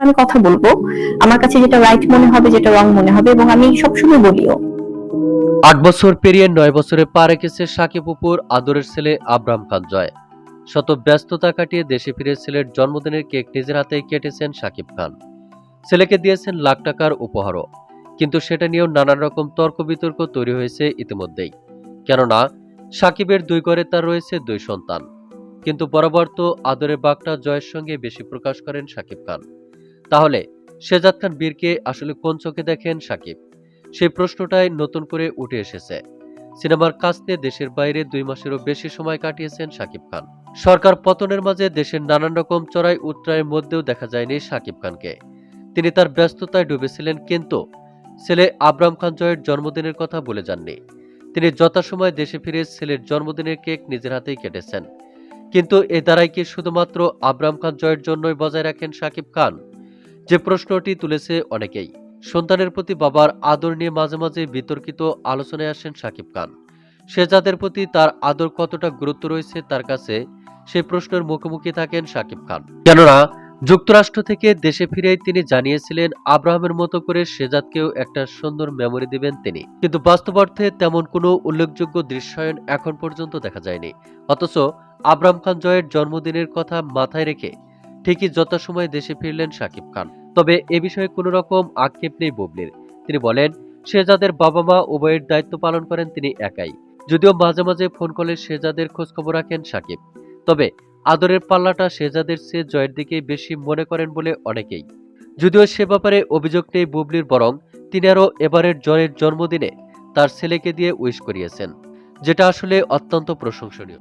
আমি কথা বলব। আমার কাছে যেটা রাইট মনে হবে, যেটা রং মনে হবে, এবং আমি সবসময় বলিও। আট বছর পেরিয়ে নয় বছরে পা রেখেছে সাকিব অপুর আদরের ছেলে আব্রাম খান জয়। শত ব্যস্ততা কাটিয়ে দেশে ফিরে ছেলের জন্মদিনের কেক নিজের হাতেই কেটেছেন সাকিব খান। ছেলেকে দিয়েছেন লাখ টাকার উপহারও। কিন্তু সেটা নিয়েও নানান রকম তর্ক বিতর্ক তৈরি হয়েছে ইতিমধ্যেই। কেননা, সাকিবের দুই ঘরে তার রয়েছে দুই সন্তান। কিন্তু বরাবর তো আদরের বাঘটা জয়ের সঙ্গে বেশি প্রকাশ করেন সাকিব খান। তাহলে শেজাদ খান বীরকে আসলে কোন চোখে দেখেন সাকিব? সেই প্রশ্নটাই নতুন করে উঠে এসেছে। সিনেমার কাজ দেশের বাইরে দুই মাসেরও বেশি সময় কাটিয়েছেন শাকিব খান। সরকার পতনের মাঝে দেশের নানান রকম চড়াই উত্তরায়ের মধ্যেও দেখা যায়নি শাকিব খানকে। তিনি তার ব্যস্ততায় ডুবেছিলেন কিন্তু ছেলে আবরাম খান জয়ের জন্মদিনের কথা বলে যাননি। তিনি যথাসময় দেশে ফিরে ছেলের জন্মদিনের কেক নিজের হাতেই কেটেছেন। কিন্তু এ দ্বারাই কি শুধুমাত্র আবরাম খান জয়ের জন্যই বজায় রাখেন শাকিব খান? যে প্রশ্নটি তুলেছে অনেকেই, সন্তানের প্রতি বাবার আদর নিয়ে মাঝে মাঝে বিতর্কিত আলোচনায় আসেন সাকিব খান। শেজাদের প্রতি তার আদর কতটা গুরুত্ব রয়েছে তার কাছে সেই প্রশ্নের মুখোমুখি থাকেন সাকিব খান। কেননা, যুক্তরাষ্ট্র থেকে দেশে ফিরেই তিনি জানিয়েছিলেন, আব্রাহামের মতো করে শেজাদকেও একটা সুন্দর মেমোরি দিবেন তিনি। কিন্তু বাস্তব অর্থে তেমন কোনো উল্লেখযোগ্য দৃশ্যায়ন এখন পর্যন্ত দেখা যায়নি। অথচ আবরাম খান জয়ের জন্মদিনের কথা মাথায় রেখে ঠিকই যথাসময়ে দেশে ফিরলেন সাকিব খান। তবে এ বিষয়ে কোনো রকম আক্ষেপ নেই বুবলির। তিনি বলেন শেজাদের বাবা মা উভয়ের দায়িত্ব পালন করেন, তিনি একাই। যদিও মাঝে মাঝে ফোন কলে শেজাদের খোঁজখবর রাখেন সাকিব। তবে আদরের পাল্লাটা শেজাদের চেয়ে জয়ের দিকে বেশি মনে করেন বলে অনেকেই। যদিও সে ব্যাপারে অভিযোগ নেই বুবলির, বরং তিনি আরও এবারের জয়ের জন্মদিনে তার ছেলেকে দিয়ে উইশ করিয়েছেন, যেটা আসলে অত্যন্ত প্রশংসনীয়।